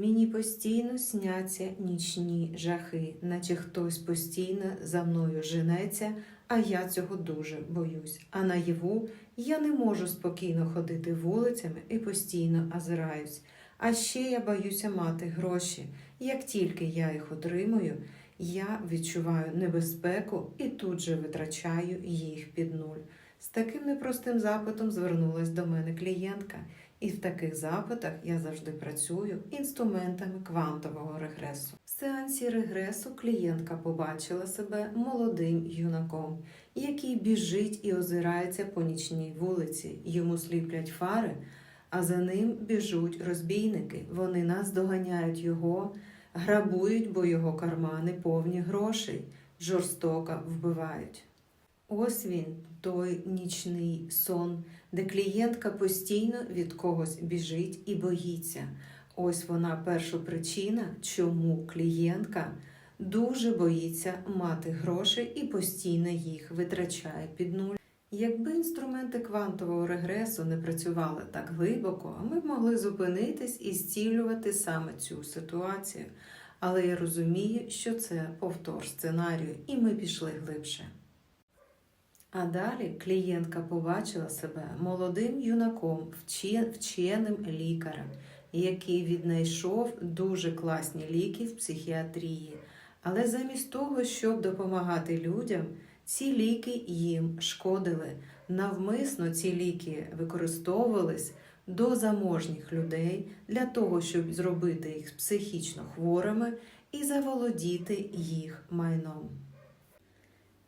Мені постійно сняться нічні жахи, наче хтось постійно за мною женеться, а я цього дуже боюсь. А наяву я не можу спокійно ходити вулицями і постійно озираюсь. А ще я боюся мати гроші. Як тільки я їх отримую, я відчуваю небезпеку і тут же витрачаю їх під нуль. З таким непростим запитом звернулась до мене клієнтка, і в таких запитах я завжди працюю інструментами квантового регресу. В сеансі регресу клієнтка побачила себе молодим юнаком, який біжить і озирається по нічній вулиці. Йому сліплять фари, а за ним біжуть розбійники. Вони нас доганяють його, грабують, бо його кармани повні грошей, жорстоко вбивають. Ось він, той нічний сон, де клієнтка постійно від когось біжить і боїться. Ось вона перша причина, чому клієнтка дуже боїться мати гроші і постійно їх витрачає під нуль. Якби інструменти квантового регресу не працювали так глибоко, ми б могли зупинитись і зцілювати саме цю ситуацію. Але я розумію, що це повтор сценарію, і ми пішли глибше. А далі клієнтка побачила себе молодим юнаком, вченим лікарем, який віднайшов дуже класні ліки в психіатрії. Але замість того, щоб допомагати людям, ці ліки їм шкодили. Навмисно ці ліки використовувались до заможніх людей для того, щоб зробити їх психічно хворими і заволодіти їх майном.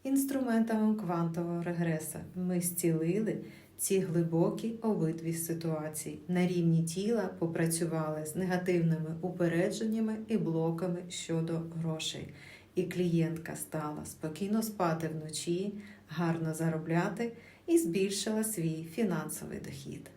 Інструментами квантового регреса ми зцілили ці глибокі обидві ситуації. На рівні тіла попрацювали з негативними упередженнями і блоками щодо грошей. І клієнтка стала спокійно спати вночі, гарно заробляти і збільшила свій фінансовий дохід.